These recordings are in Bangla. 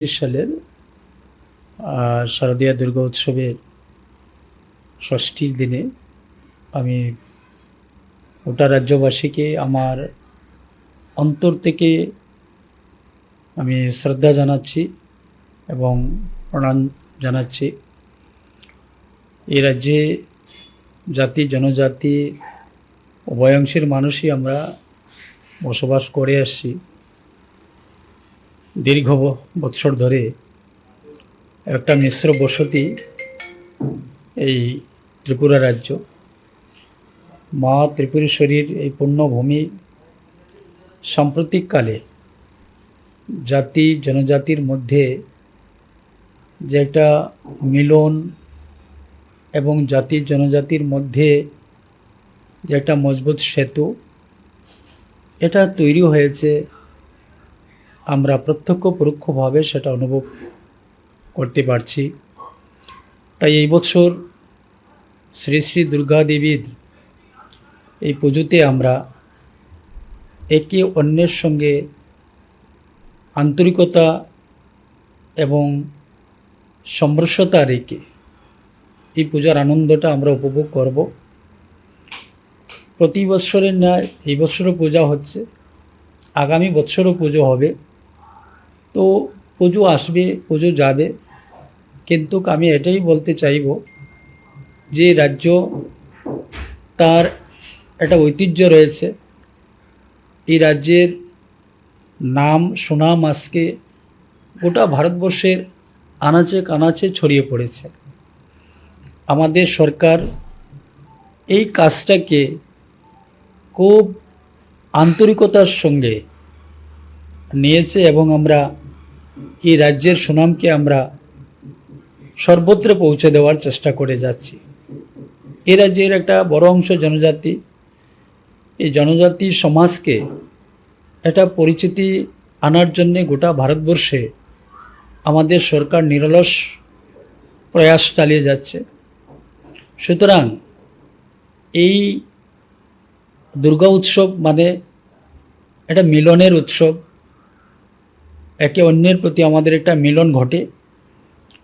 সালের শারদীয়া দুর্গা উৎসবের ষষ্ঠীর দিনে আমি গোটা রাজ্যবাসীকে আমার অন্তর থেকে আমি শ্রদ্ধা জানাচ্ছি এবং প্রণাম জানাচ্ছি। এই রাজ্যে জাতি, জনজাতি, উভয়াংশের মানুষই আমরা বসবাস করে আসছি। দীর্ঘ বৎসর ধরে একটা মিশ্র বসতি এই ত্রিপুরা রাজ্য। মা ত্রিপুরেশ্বরীর এই পুণ্যভূমি সাম্প্রতিককালে জাতি, জনজাতির মধ্যে যে একটা মিলন এবং জাতি, জনজাতির মধ্যে যে একটা মজবুত সেতু, এটা তৈরি হয়েছে আমরা প্রত্যক্ষ পরোক্ষভাবে সেটা অনুভব করতে পারছি। তাই এই বছর শ্রী শ্রী দুর্গা দেবীর এই পুজোতে আমরা একে অন্যের সঙ্গে আন্তরিকতা এবং সমরসতা রেখে এই পূজার আনন্দটা আমরা উপভোগ করব। প্রতি বৎসরের ন্যায় এই বছরও পূজা হচ্ছে, আগামী বছরও পুজো হবে। তো পুজো আসবে, পুজো যাবে। কিন্তু আমি এটাই বলতে চাইব যে রাজ্য তার একটা ঐতিহ্য রয়েছে। এই রাজ্যের নাম সুনাম আজকে গোটা ভারতবর্ষের আনাচে কানাচে ছড়িয়ে পড়েছে। আমাদের সরকার এই কাজটাকে খুব আন্তরিকতার সঙ্গে নিয়েছে এবং আমরা এই রাজ্যের সুনামকে আমরা সর্বত্র পৌঁছে দেওয়ার চেষ্টা করে যাচ্ছি। এই রাজ্যের একটা বড় অংশ জনজাতি। এই জনজাতি সমাজকে একটা পরিচিতি আনার জন্যে গোটা ভারতবর্ষে আমাদের সরকার নিরলস প্রয়াস চালিয়ে যাচ্ছে। সুতরাং এই দুর্গা উৎসব মানে একটা মিলনের উৎসব। একে অন্যের প্রতি আমাদের একটা মিলন ঘটে।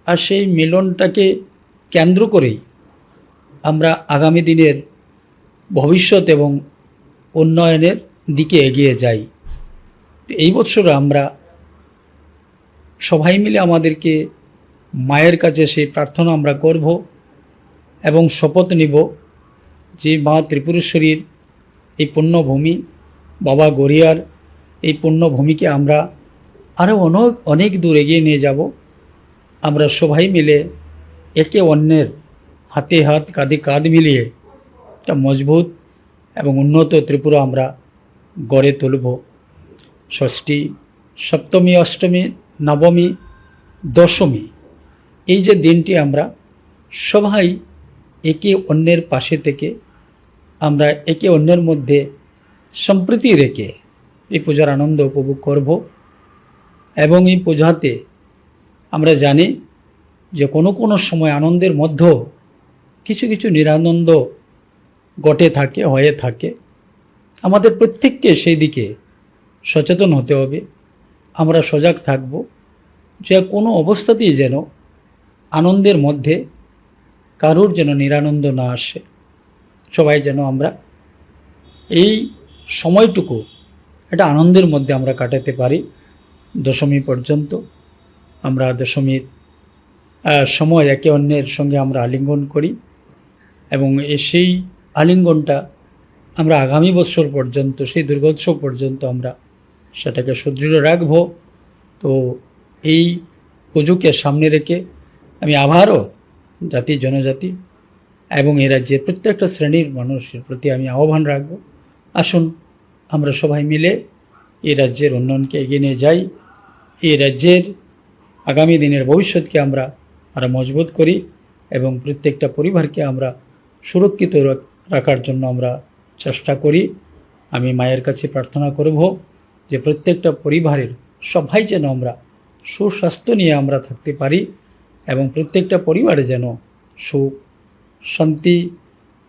আর সেই মিলনটাকে কেন্দ্র করেই আমরা আগামী দিনের ভবিষ্যৎ এবং উন্নয়নের দিকে এগিয়ে যাই। এই বছর আমরা সবাই মিলে আমাদেরকে মায়ের কাছে সেই প্রার্থনা আমরা করব এবং শপথ নিব যে মা ত্রিপুরেশ্বরীর এই পুণ্যভূমি, বাবা গড়িয়ার এই পুণ্যভূমিকে আমরা আরও অনেক অনেক দূর এগিয়ে নিয়ে যাব। আমরা সবাই মিলে একে অন্যের হাতে হাত, কাঁধে কাঁধ মিলিয়ে একটা মজবুত এবং উন্নত ত্রিপুরা আমরা গড়ে তুলব। ষষ্ঠী, সপ্তমী, অষ্টমী, নবমী, দশমী, এই যে দিনটি আমরা সবাই একে অন্যের পাশে থেকে আমরা একে অন্যের মধ্যে সম্প্রীতি রেখে এই পূজার আনন্দ উপভোগ করব। এবং এই পূজাতে আমরা জানি যে কোনো কোনো সময় আনন্দের মধ্যেও কিছু কিছু নিরানন্দ ঘটে থাকে, হয়ে থাকে। আমাদের প্রত্যেককে সেই দিকে সচেতন হতে হবে। আমরা সজাগ থাকব যে কোনো অবস্থাতেই যেন আনন্দের মধ্যে কারুর যেন নিরানন্দ না আসে। সবাই যেন আমরা এই সময়টুকু একটা আনন্দের মধ্যে আমরা কাটাতে পারি। দশমী পর্যন্ত আমরা দশমীর সময় একে অন্যের সঙ্গে আমরা আলিঙ্গন করি এবং এ সেই আলিঙ্গনটা আমরা আগামী বছর পর্যন্ত, সেই দুর্গোৎসব পর্যন্ত আমরা সেটাকে সুদৃঢ় রাখব। তো এই পুজোকে সামনে রেখে আমি আবারও জাতি, জনজাতি এবং এই রাজ্যের প্রত্যেকটা শ্রেণির মানুষের প্রতি আমি আহ্বান রাখব। আসুন আমরা সবাই মিলে এই রাজ্যের উন্নয়নকে এগিয়ে নিয়ে যাই। এই রাজ্যের আগামী দিনের ভবিষ্যৎকে আমরা আরও মজবুত করি এবং প্রত্যেকটা পরিবারকে আমরা সুরক্ষিত রাখার জন্য আমরা চেষ্টা করি। আমি মায়ের কাছে প্রার্থনা করব যে প্রত্যেকটা পরিবারের সবাই যেন আমরা সুস্বাস্থ্য নিয়ে আমরা থাকতে পারি এবং প্রত্যেকটা পরিবারে যেন সুখ, শান্তি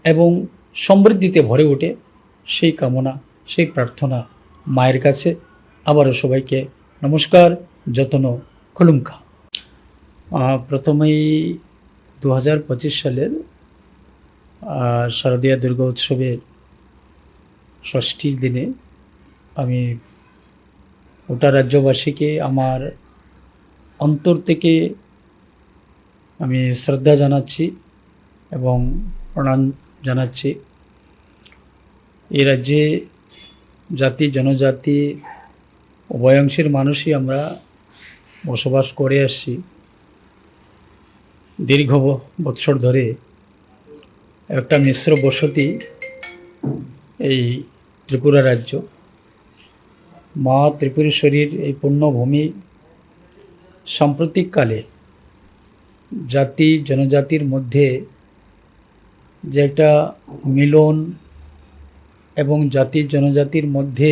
এবং সমৃদ্ধিতে ভরে ওঠে সেই কামনা, সেই প্রার্থনা মায়ের কাছে। আবারও সবাইকে নমস্কার, যত্ন খুলুমখা। প্রথমেই দু হাজার পঁচিশ সালের শারদীয় দুর্গা উৎসবের ষষ্ঠীর দিনে আমি গোটা রাজ্যবাসীকে আমার অন্তর থেকে আমি শ্রদ্ধা জানাচ্ছি এবং প্রণাম জানাচ্ছি। এই রাজ্যে জাতি, জনজাতি উভয়াংশের মানুষই আমরা বসবাস করে আসছি। দীর্ঘ বৎসর ধরে একটা মিশ্র বসতি এই ত্রিপুরা রাজ্য। মা ত্রিপুরেশ্বরীর এই পুণ্যভূমি সাম্প্রতিককালে জাতি, জনজাতির মধ্যে যে একটা মিলন এবং জাতি, জনজাতির মধ্যে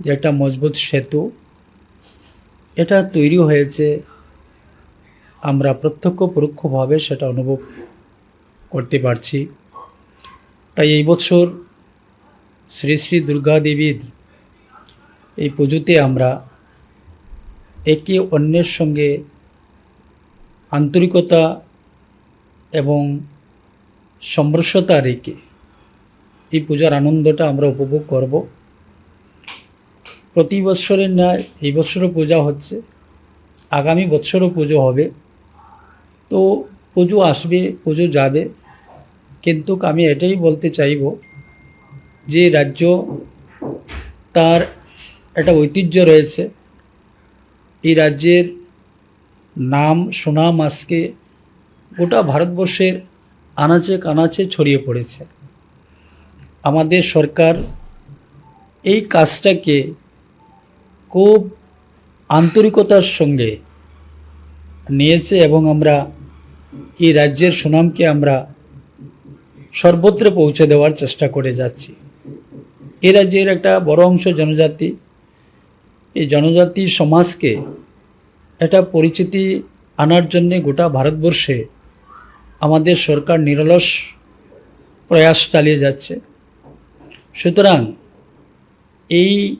যে একটা মজবুত সেতু, এটা তৈরি হয়েছে আমরা প্রত্যক্ষ পরোক্ষভাবে সেটা অনুভব করতে পারছি। তাই এই বছর শ্রী শ্রী দুর্গা দেবীর এই পুজোতে আমরা একে অন্যের সঙ্গে আন্তরিকতা এবং সমরসতা রেখে এই পূজার আনন্দটা আমরা উপভোগ করব। প্রতি বৎসরের ন্যায় এই বছরও পূজা হচ্ছে, আগামী বছরও পুজো হবে। তো পুজো আসবে, পুজো যাবে। কিন্তু আমি এটাই বলতে চাইব যে রাজ্য তার একটা ঐতিহ্য রয়েছে। এই রাজ্যের নাম সুনাম আজকে গোটা ভারতবর্ষের আনাচে কানাচে ছড়িয়ে পড়েছে। আমাদের সরকার এই কাজটাকে খুব আন্তরিকতার সঙ্গে নিয়েছে এবং আমরা এই রাজ্যের সুনামকে আমরা সর্বত্র পৌঁছে দেওয়ার চেষ্টা করে যাচ্ছি। এই রাজ্যের একটা বড় অংশ জনজাতি। এই জনজাতি সমাজকে একটা পরিচিতি আনার জন্যে গোটা ভারতবর্ষে আমাদের সরকার নিরলস প্রয়াস চালিয়ে যাচ্ছে। সুতরাং এই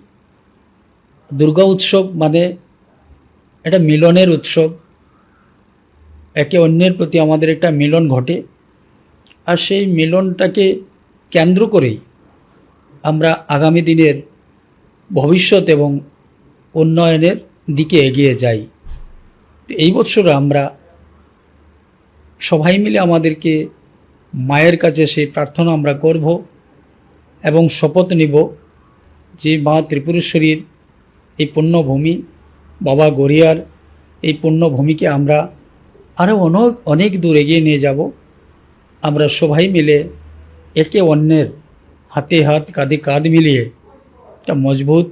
দুর্গা উৎসব মানে এটা মিলনের উৎসব। একে অন্যের প্রতি আমাদের একটা মিলন ঘটে। আর সেই মিলনটাকে কেন্দ্র করেই আমরা আগামী দিনের ভবিষ্যৎ এবং উন্নয়নের দিকে এগিয়ে যাই। এই বছর আমরা সবাই মিলে আমাদেরকে মায়ের কাছে সেই প্রার্থনা আমরা করব এবং শপথ নিব যে মা ত্রিপুরেশ্বরীর এই পুণ্যভূমি বাবা গড়িয়ার এই পুণ্যভূমিকে আমরা আরও অনেক অনেক দূর এগিয়ে নিয়ে যাব। আমরা সবাই মিলে একে অন্যের হাতে হাত, কাঁধে কাঁধ মিলিয়ে একটা মজবুত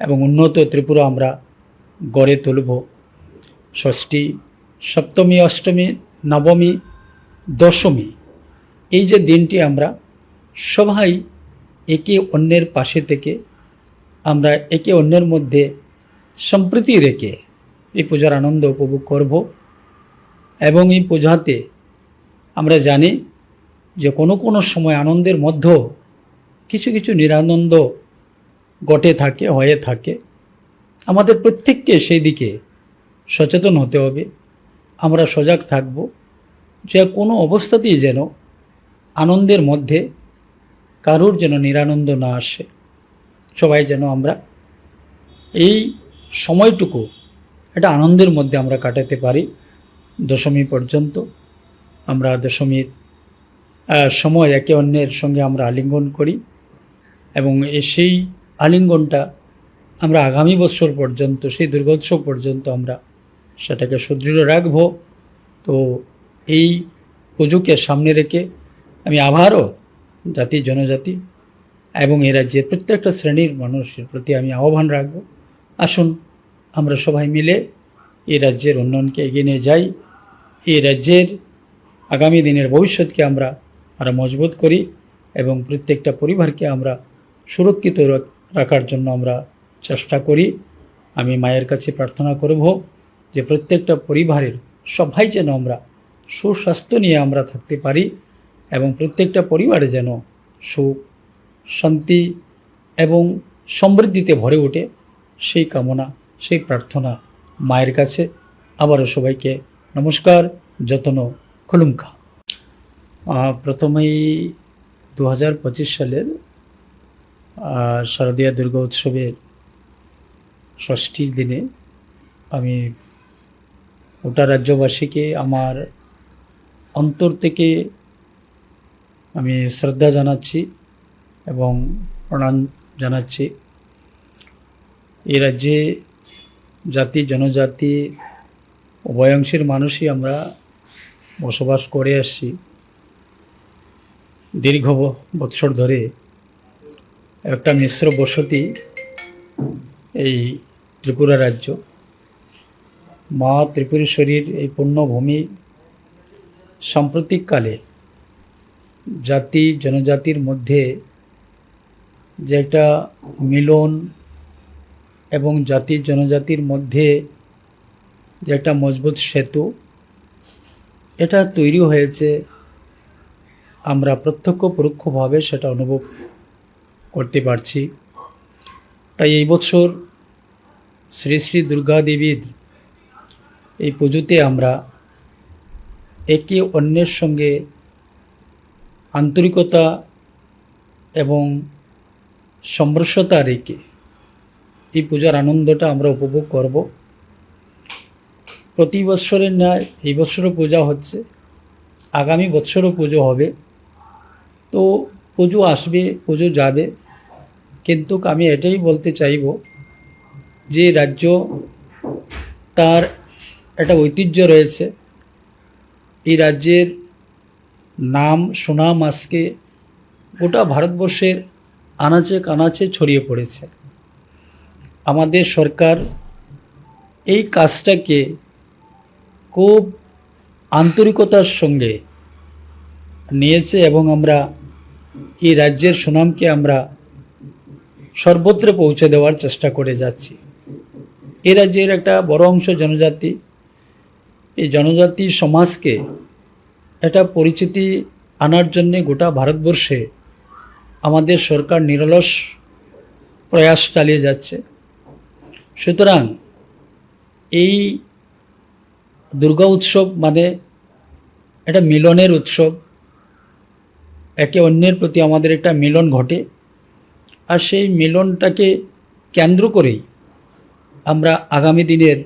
এবং উন্নত ত্রিপুরা আমরা গড়ে তুলব। ষষ্ঠী, সপ্তমী, অষ্টমী, নবমী, দশমী, এই যে দিনটি আমরা সবাই একে অন্যের পাশে থেকে আমরা একে অন্যের মধ্যে সম্প্রীতি রেখে এই পূজার আনন্দ উপভোগ করব। এবং এই পূজাতে আমরা জানি যে কোনো কোনো সময় আনন্দের মধ্যেও কিছু কিছু নিরানন্দ ঘটে থাকে, হয়ে থাকে। আমাদের প্রত্যেককে সেই দিকে সচেতন হতে হবে। আমরা সজাগ থাকব যে কোনো অবস্থাতেই যেন আনন্দের মধ্যে কারুর যেন নিরানন্দ না আসে। সবাই যেন আমরা এই সময়টুকু একটা আনন্দের মধ্যে আমরা কাটাতে পারি। দশমী পর্যন্ত আমরা দশমীর সময় একে অন্যের সঙ্গে আমরা আলিঙ্গন করি এবং সেই আলিঙ্গনটা আমরা আগামী বছর পর্যন্ত, সেই দুর্গোৎসব পর্যন্ত আমরা সেটাকে সুদৃঢ় রাখব। তো এই পুজোকে সামনে রেখে আমি আবারও জাতি, জনজাতি এবং এ রাজ্যের প্রত্যেকটা শ্রেণির মানুষের প্রতি আমি আহ্বান রাখব। আসুন, আমরা সবাই মিলে এ রাজ্যের উন্নয়নকে এগিয়ে নিয়ে যাই। এ রাজ্যের আগামী দিনের ভবিষ্যৎকে আমরা আরও মজবুত করি এবং প্রত্যেকটা পরিবারকে আমরা সুরক্ষিত রাখার জন্য আমরা চেষ্টা করি। আমি মায়ের কাছে প্রার্থনা করব যে প্রত্যেকটা পরিবারের সবাই যেন আমরা সুস্বাস্থ্য নিয়ে আমরা থাকতে পারি এবং প্রত্যেকটা পরিবারে যেন সুখ শান্তি এবং সমৃদ্ধিতে ভরে ওঠে সেই কামনা, সেই প্রার্থনা মায়ের কাছে। আবারও সবাইকে নমস্কার, যত্ন খুলুমখা। প্রথমেই দু হাজার পঁচিশ সালের শারদীয় দুর্গা উৎসবের ষষ্ঠীর দিনে আমি গোটা রাজ্যবাসীকে আমার অন্তর থেকে আমি শ্রদ্ধা জানাচ্ছি। এবং প্রণাম জানাচ্ছি। এই রাজ্যে জাতি, জনজাতি, উভয়াংশের মানুষই আমরা বসবাস করে আসছি। দীর্ঘ বৎসর ধরে একটা মিশ্র বসতি এই ত্রিপুরা রাজ্য। মা ত্রিপুরেশ্বরীর এই পুণ্যভূমি সাম্প্রতিককালে জাতি, জনজাতির মধ্যে যে একটা মিলন এবং জাতি জনজাতির মধ্যে যে একটা মজবুত সেতু, এটা তৈরি হয়েছে। আমরা প্রত্যক্ষ পরোক্ষভাবে সেটা অনুভব করতে পারছি। তাই এই বছর শ্রী শ্রী দুর্গা দেবীর এই পুজোতে আমরা একে অন্যের সঙ্গে আন্তরিকতা এবং সমরসতা রেখে এই পূজার আনন্দটা আমরা উপভোগ করব। প্রতি বৎসরের ন্যায় এই বছরও পূজা হচ্ছে, আগামী বছরও পুজো হবে। তো পুজো আসবে, পুজো যাবে। কিন্তু আমি এটাই বলতে চাইব যে রাজ্য তার একটা ঐতিহ্য রয়েছে। এই রাজ্যের নাম সুনাম আজকে গোটা ভারতবর্ষের আনাচে কানাচে ছড়িয়ে পড়েছে। আমাদের সরকার এই কাজটাকে খুব আন্তরিকতার সঙ্গে নিয়েছে এবং আমরা এই রাজ্যের সুনামকে আমরা সর্বত্র পৌঁছে দেওয়ার চেষ্টা করে যাচ্ছি। এই রাজ্যের একটা বড় অংশ জনজাতি, এই জনজাতি সমাজকে একটা পরিচিতি আনার জন্যে গোটা ভারতবর্ষে আমাদের সরকার নিরলস প্রয়াস চালিয়ে যাচ্ছে। সুতরাং এই দুর্গা উৎসব মানে একটা মিলনের উৎসব। একে অন্যের প্রতি আমাদের একটা মিলন ঘটে। আর সেই মিলনটাকে কেন্দ্র করেই আমরা আগামী দিনের